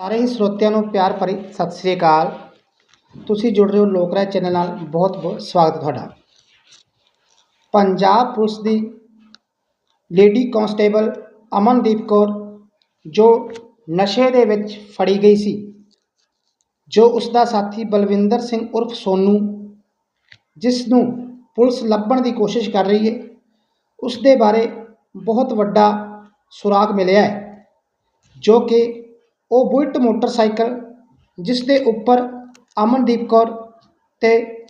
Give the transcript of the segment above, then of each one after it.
ਸਾਰੇ ਹੀ ਸਰੋਤਿਆਂ ਨੂੰ ਪਿਆਰ ਭਰੀ ਸਤਿ ਸ੍ਰੀ ਅਕਾਲ। ਤੁਸੀਂ ਜੁੜ ਰਹੇ ਹੋ ਲੋਕ ਰਾਏ ਚੈਨਲ ਨਾਲ। ਬਹੁਤ ਬਹੁਤ ਸਵਾਗਤ ਤੁਹਾਡਾ। ਪੰਜਾਬ ਪੁਲਿਸ ਦੀ ਲੇਡੀ ਕਾਂਸਟੇਬਲ ਅਮਨਦੀਪ ਕੌਰ, ਜੋ ਨਸ਼ੇ ਦੇ ਵਿੱਚ ਫੜੀ ਗਈ ਸੀ, ਜੋ ਉਸ ਦਾ ਸਾਥੀ ਬਲਵਿੰਦਰ ਸਿੰਘ ਉਰਫ ਸੋਨੂ ਜਿਸ ਨੂੰ ਪੁਲਿਸ ਲੱਭਣ ਦੀ ਕੋਸ਼ਿਸ਼ ਕਰ ਰਹੀ ਹੈ ਉਸ ਦੇ ਬਾਰੇ ਬਹੁਤ ਵੱਡਾ ਸੁਰਾਗ ਮਿਲਿਆ ਹੈ, ਜੋ ਕਿ ਉਹ ਬੁਲਟ ਮੋਟਰਸਾਈਕਲ, ਜਿਸ ਦੇ ਉੱਪਰ ਅਮਨਦੀਪ ਕੌਰ ਤੇ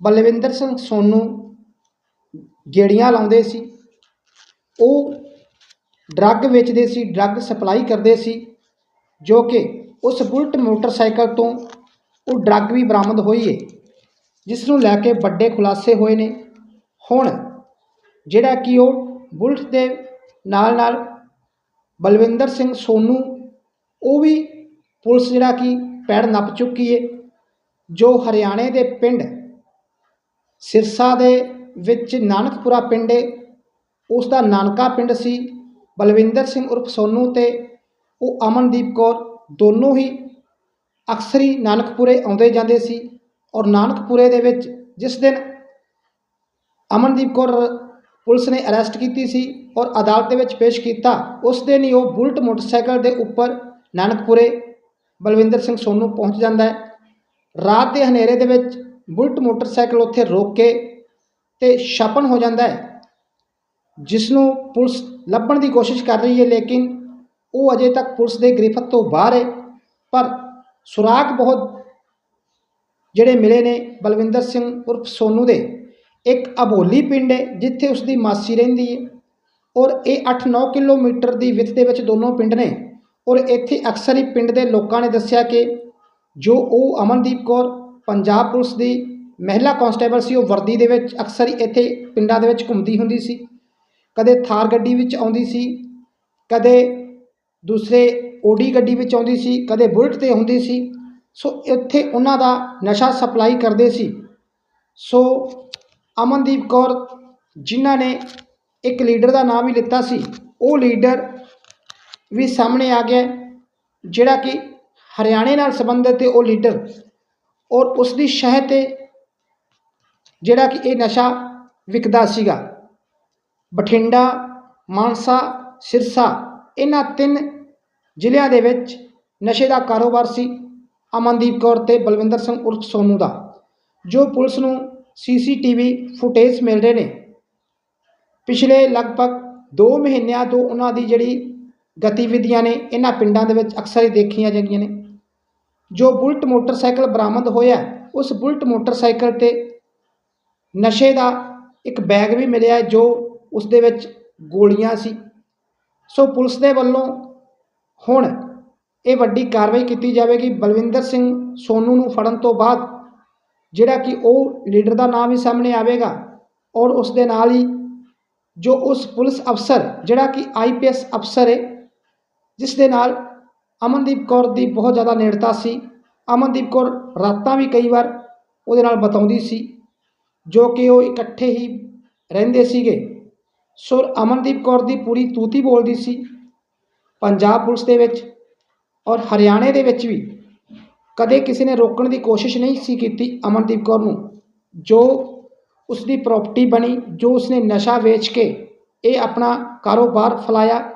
ਬਲਵਿੰਦਰ ਸਿੰਘ ਸੋਨੂ ਗੇੜੀਆਂ ਲਾਉਂਦੇ ਸੀ। ਉਹ ਡਰੱਗ ਵੇਚਦੇ ਸੀ, ਡਰੱਗ ਸਪਲਾਈ ਕਰਦੇ ਸੀ, ਜੋ ਕਿ ਉਸ ਬੁਲਟ ਮੋਟਰਸਾਈਕਲ ਤੋਂ ਉਹ ਡਰੱਗ ਵੀ ਬਰਾਮਦ ਹੋਈ ਹੈ ਜਿਸ ਨੂੰ ਲੈ ਕੇ ਵੱਡੇ ਖੁਲਾਸੇ ਹੋਏ ਨੇ। ਹੁਣ ਜਿਹੜਾ ਕਿ ਉਹ ਬੁਲਟ ਦੇ ਨਾਲ ਨਾਲ ਬਲਵਿੰਦਰ ਸਿੰਘ ਸੋਨੂ ਉਹ ਵੀ ਪੁਲਿਸ ਜਿਹੜਾ ਕਿ ਪੈੜ ਨੱਪ ਚੁੱਕੀ ਹੈ ਜੋ ਹਰਿਆਣੇ ਦੇ ਪਿੰਡ ਸਿਰਸਾ ਦੇ ਵਿੱਚ ਨਾਨਕਪੁਰਾ ਪਿੰਡ ਏ, ਉਸ ਦਾ ਨਾਨਕਾ ਪਿੰਡ ਸੀ, ਬਲਵਿੰਦਰ ਸਿੰਘ ਉਰਫ ਸੋਨੂ ਤੇ ਉਹ ਅਮਨਦੀਪ ਕੌਰ ਦੋਨੋਂ ਹੀ ਅਕਸਰ ਹੀ ਨਾਨਕਪੁਰੇ ਆਉਂਦੇ ਜਾਂਦੇ ਸੀ ਔਰ ਨਾਨਕਪੁਰੇ ਦੇ ਵਿੱਚ ਜਿਸ ਦਿਨ ਅਮਨਦੀਪ ਕੌਰ ਪੁਲਿਸ ਨੇ ਅਰੈਸਟ ਕੀਤੀ ਸੀ ਔਰ ਅਦਾਲਤ ਦੇ ਵਿੱਚ ਪੇਸ਼ ਕੀਤਾ, ਉਸ ਦਿਨ ਹੀ ਉਹ ਬੁਲਟ ਮੋਟਰਸਾਈਕਲ ਦੇ ਉੱਪਰ ਨਾਨਕਪੁਰੇ ਬਲਵਿੰਦਰ ਸਿੰਘ ਸੋਨੂ ਪਹੁੰਚ ਜਾਂਦਾ ਹੈ। ਰਾਤ ਦੇ ਹਨੇਰੇ ਦੇ ਵਿੱਚ ਬੁਲਟ ਮੋਟਰਸਾਈਕਲ ਉੱਥੇ ਰੋਕ ਕੇ ਤੇ ਛਾਪਣ ਹੋ ਜਾਂਦਾ ਹੈ ਜਿਸ ਨੂੰ ਪੁਲਿਸ ਲੱਭਣ ਦੀ ਕੋਸ਼ਿਸ਼ ਕਰ ਰਹੀ ਹੈ, ਲੇਕਿਨ ਉਹ ਅਜੇ ਤੱਕ ਪੁਲਿਸ ਦੇ ਗ੍ਰਿਫਤ ਤੋਂ ਬਾਹਰ ਹੈ। ਪਰ ਸੁਰਾਗ ਬਹੁਤ ਜਿਹੜੇ ਮਿਲੇ ਨੇ ਬਲਵਿੰਦਰ ਸਿੰਘ ਉਰਫ ਸੋਨੂ ਦੇ, ਇੱਕ ਅਬੋਲੀ ਪਿੰਡ ਹੈ, ਜਿੱਥੇ ਉਸ ਦੀ ਮਾਸੀ ਰਹਿੰਦੀ ਹੈ ਔਰ ਇਹ 8-9 ਕਿਲੋਮੀਟਰ ਦੀ ਵਿੱਥ ਦੇ ਵਿੱਚ ਦੋਨੋਂ ਪਿੰਡ ਨੇ। ਔਰ ਇੱਥੇ ਅਕਸਰ ਹੀ ਪਿੰਡ ਦੇ ਲੋਕਾਂ ਨੇ ਦੱਸਿਆ ਕਿ ਜੋ ਉਹ ਅਮਨਦੀਪ ਕੌਰ ਪੰਜਾਬ ਪੁਲਿਸ ਦੀ ਮਹਿਲਾ ਕਾਂਸਟੇਬਲ ਸੀ, ਉਹ ਵਰਦੀ ਦੇ ਵਿੱਚ ਅਕਸਰ ਹੀ ਇੱਥੇ ਪਿੰਡਾਂ ਦੇ ਵਿੱਚ ਘੁੰਮਦੀ ਹੁੰਦੀ ਸੀ। ਕਦੇ ਥਾਰ ਗੱਡੀ ਵਿੱਚ ਆਉਂਦੀ ਸੀ, ਕਦੇ ਦੂਸਰੇ ਓਡੀ ਗੱਡੀ ਵਿੱਚ ਆਉਂਦੀ ਸੀ, ਕਦੇ ਬੁਲਟ ਤੇ ਹੁੰਦੀ ਸੀ। ਸੋ ਇੱਥੇ ਉਹਨਾਂ ਦਾ ਨਸ਼ਾ ਸਪਲਾਈ ਕਰਦੇ ਸੀ। ਸੋ ਅਮਨਦੀਪ ਕੌਰ ਜਿਨ੍ਹਾਂ ਨੇ ਇੱਕ ਲੀਡਰ ਦਾ ਨਾਮ ਵੀ ਲਿੱਤਾ ਸੀ, ਉਹ ਲੀਡਰ ਵੀ ਸਾਹਮਣੇ ਆ ਗਿਆ ਜਿਹੜਾ ਕਿ ਹਰਿਆਣੇ ਨਾਲ ਸੰਬੰਧਿਤ ਹੈ, ਉਹ ਲੀਡਰ। ਔਰ ਉਸ ਦੀ ਸ਼ਹਿ 'ਤੇ ਜਿਹੜਾ ਕਿ ਇਹ ਨਸ਼ਾ ਵਿਕਦਾ ਸੀਗਾ, ਬਠਿੰਡਾ, ਮਾਨਸਾ, ਸਿਰਸਾ, ਇਹਨਾਂ ਤਿੰਨ ਜ਼ਿਲ੍ਹਿਆਂ ਦੇ ਵਿੱਚ ਨਸ਼ੇ ਦਾ ਕਾਰੋਬਾਰ ਸੀ, ਅਮਨਦੀਪ ਕੌਰ ਤੇ ਬਲਵਿੰਦਰ ਸਿੰਘ ਉਰਫ ਸੋਨੂ ਦਾ, ਜੋ ਪੁਲਿਸ ਨੂੰ ਸੀਸੀਟੀਵੀ ਫੁਟੇਜ ਮਿਲ ਰਹੇ ਨੇ। ਪਿਛਲੇ ਲਗਭਗ 2 ਮਹੀਨਿਆਂ ਤੋਂ ਉਹਨਾਂ ਦੀ ਜਿਹੜੀ ਗਤੀਵਿਧੀਆਂ ਨੇ ਇਹਨਾਂ ਪਿੰਡਾਂ ਦੇ ਵਿੱਚ ਅਕਸਰ ਹੀ ਦੇਖੀਆਂ ਜਾਂਦੀਆਂ ਨੇ। ਜੋ ਬੁਲਟ ਮੋਟਰਸਾਈਕਲ ਬਰਾਮਦ ਹੋਇਆ, ਉਸ ਬੁਲਟ ਮੋਟਰਸਾਈਕਲ ਤੇ ਨਸ਼ੇ ਦਾ ਇੱਕ ਬੈਗ ਵੀ ਮਿਲਿਆ ਜੋ ਉਸ ਦੇ ਵਿੱਚ ਗੋਲੀਆਂ ਸੀ। ਸੋ ਪੁਲਿਸ ਦੇ ਵੱਲੋਂ ਹੁਣ ਇਹ ਵੱਡੀ ਕਾਰਵਾਈ ਕੀਤੀ ਜਾਵੇਗੀ। ਬਲਵਿੰਦਰ ਸਿੰਘ ਸੋਨੂ ਨੂੰ ਫੜਨ ਤੋਂ ਬਾਅਦ ਜਿਹੜਾ ਕਿ ਉਹ ਲੀਡਰ ਦਾ ਨਾਮ ਵੀ ਸਾਹਮਣੇ ਆਵੇਗਾ ਔਰ ਉਸ ਦੇ ਨਾਲ ਹੀ ਜੋ ਉਸ ਪੁਲਿਸ ਅਫਸਰ ਜਿਹੜਾ ਕਿ ਆਈਪੀਐਸ ਅਫਸਰ ਹੈ ਜਿਸ ਦੇ ਨਾਲ ਅਮਨਦੀਪ ਕੌਰ ਦੀ ਬਹੁਤ ਜ਼ਿਆਦਾ ਨੇੜਤਾ ਸੀ। ਅਮਨਦੀਪ ਕੌਰ ਰਾਤਾਂ ਵੀ ਕਈ ਵਾਰ ਉਹਦੇ ਨਾਲ ਬਤਾਉਂਦੀ ਸੀ, ਜੋ ਕਿ ਉਹ ਇਕੱਠੇ ਹੀ ਰਹਿੰਦੇ ਸੀਗੇ। ਸੋ ਅਮਨਦੀਪ ਕੌਰ ਦੀ ਪੂਰੀ ਤੂਤੀ ਬੋਲਦੀ ਸੀ। ਪੰਜਾਬ ਪੁਲਿਸ ਦੇ ਵਿੱਚ ਔਰ ਹਰਿਆਣੇ ਦੇ ਵਿੱਚ ਵੀ ਕਦੇ ਕਿਸੇ ਨੇ ਰੋਕਣ ਦੀ ਕੋਸ਼ਿਸ਼ ਨਹੀਂ ਸੀ ਕੀਤੀ ਅਮਨਦੀਪ ਕੌਰ ਨੂੰ। ਜੋ ਉਸ ਦੀ ਪ੍ਰਾਪਰਟੀ ਬਣੀ, ਜੋ ਉਸਨੇ ਨਸ਼ਾ ਵੇਚ ਕੇ ਇਹ ਆਪਣਾ ਕਾਰੋਬਾਰ ਫਲਾਇਆ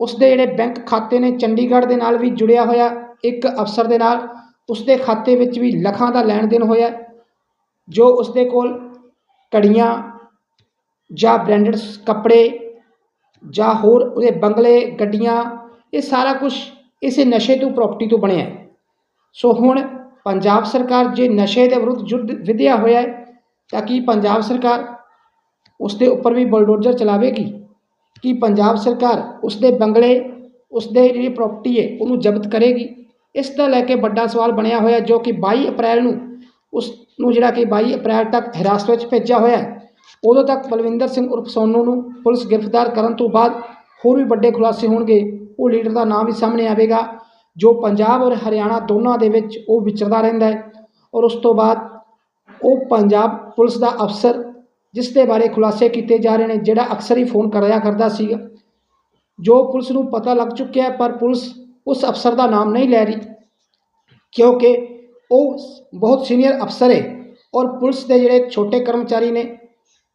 ਉਸ ਦੇ ਜਿਹੜੇ ਬੈਂਕ ਖਾਤੇ ਨੇ, ਚੰਡੀਗੜ੍ਹ ਦੇ ਨਾਲ ਵੀ ਜੁੜਿਆ ਹੋਇਆ ਇੱਕ ਅਫਸਰ ਦੇ ਨਾਲ ਉਸ ਦੇ ਖਾਤੇ ਵਿੱਚ ਵੀ ਲੱਖਾਂ ਦਾ ਲੈਣ ਦੇਣ ਹੋਇਆ ਜੋ ਉਸ ਦੇ ਕੋਲ ਘੜੀਆਂ ਜਾਂ ਬ੍ਰਾਂਡਡ ਕੱਪੜੇ ਜਾਂ ਹੋਰ ਉਹਦੇ ਬੰਗਲੇ, ਗੱਡੀਆਂ, ਇਹ ਸਾਰਾ ਕੁਝ ਇਸੇ ਨਸ਼ੇ ਤੋਂ ਪ੍ਰਾਪਰਟੀ ਤੋਂ ਬਣਿਆ ਸੋ ਹੁਣ ਪੰਜਾਬ ਸਰਕਾਰ ਜੇ ਨਸ਼ੇ ਦੇ ਵਿਰੁੱਧ ਯੁੱਧ ਵਿਧਿਆ ਹੋਇਆ ਹੈ, ਤਾਂ ਕਿ ਪੰਜਾਬ ਸਰਕਾਰ ਉਸ ਦੇ ਉੱਪਰ ਵੀ ਬਲਡੋਜ਼ਰ ਚਲਾਵੇਗੀ? ਕਿ ਪੰਜਾਬ ਸਰਕਾਰ ਉਸਦੇ ਬੰਗਲੇ, ਉਸਦੇ ਜਿਹੜੀ ਪ੍ਰਾਪਰਟੀ ਹੈ, ਉਹਨੂੰ ਜ਼ਬਤ ਕਰੇਗੀ। ਇਸ ਦਾ ਲੈ ਕੇ ਵੱਡਾ ਸਵਾਲ ਬਣਿਆ ਹੋਇਆ ਜੋ ਕਿ 22 ਅਪ੍ਰੈਲ ਨੂੰ ਉਸ ਨੂੰ ਜਿਹੜਾ ਕਿ 22 ਅਪ੍ਰੈਲ ਤੱਕ ਹਿਰਾਸਤ ਵਿੱਚ ਭੇਜਿਆ ਹੋਇਆ ਉਦੋਂ ਤੱਕ ਬਲਵਿੰਦਰ ਸਿੰਘ ਉਰਫ ਸੋਨੂ ਨੂੰ ਪੁਲਿਸ ਗ੍ਰਿਫਤਾਰ ਕਰਨ ਤੋਂ ਬਾਅਦ ਹੋਰ ਵੀ ਵੱਡੇ ਖੁਲਾਸੇ ਹੋਣਗੇ, ਉਹ ਲੀਡਰ ਦਾ ਨਾਮ ਵੀ ਸਾਹਮਣੇ ਆਵੇਗਾ, ਜੋ ਪੰਜਾਬ ਔਰ ਹਰਿਆਣਾ ਦੋਨਾਂ ਦੇ ਵਿੱਚ ਉਹ ਵਿਚਰਦਾ ਰਹਿੰਦਾ ਹੈ। ਔਰ ਉਸ ਤੋਂ ਬਾਅਦ ਉਹ ਪੰਜਾਬ ਪੁਲਿਸ ਦਾ ਅਫਸਰ ਜਿਸ ਦੇ ਬਾਰੇ ਖੁਲਾਸੇ ਕੀਤੇ ਜਾ ਰਹੇ ਨੇ ਜਿਹੜਾ ਅਕਸਰ ਹੀ ਫੋਨ ਕਰਿਆ ਕਰਦਾ ਸੀਗਾ ਜੋ ਪੁਲਿਸ ਨੂੰ ਪਤਾ ਲੱਗ ਚੁੱਕਿਆ ਹੈ, ਪਰ ਪੁਲਿਸ ਉਸ ਅਫਸਰ ਦਾ ਨਾਮ ਨਹੀਂ ਲੈ ਰਹੀ ਕਿਉਂਕਿ ਉਹ ਬਹੁਤ ਸੀਨੀਅਰ ਅਫਸਰ ਹੈ ਔਰ ਪੁਲਿਸ ਦੇ ਜਿਹੜੇ ਛੋਟੇ ਕਰਮਚਾਰੀ ਨੇ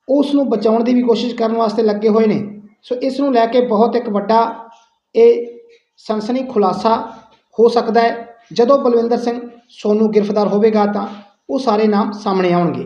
ਉਸ ਨੂੰ ਬਚਾਉਣ ਦੀ ਵੀ ਕੋਸ਼ਿਸ਼ ਕਰਨ ਵਾਸਤੇ ਲੱਗੇ ਹੋਏ ਨੇ। ਸੋ ਇਸ ਨੂੰ ਲੈ ਕੇ ਬਹੁਤ ਇੱਕ ਵੱਡਾ ਇਹ ਸਨਸਨੀ ਖੁਲਾਸਾ ਹੋ ਸਕਦਾ ਹੈ। ਜਦੋਂ ਬਲਵਿੰਦਰ ਸਿੰਘ ਸੋਨੂ ਗ੍ਰਿਫਤਾਰ ਹੋਵੇਗਾ ਤਾਂ ਉਹ ਸਾਰੇ ਨਾਮ ਸਾਹਮਣੇ ਆਉਣਗੇ।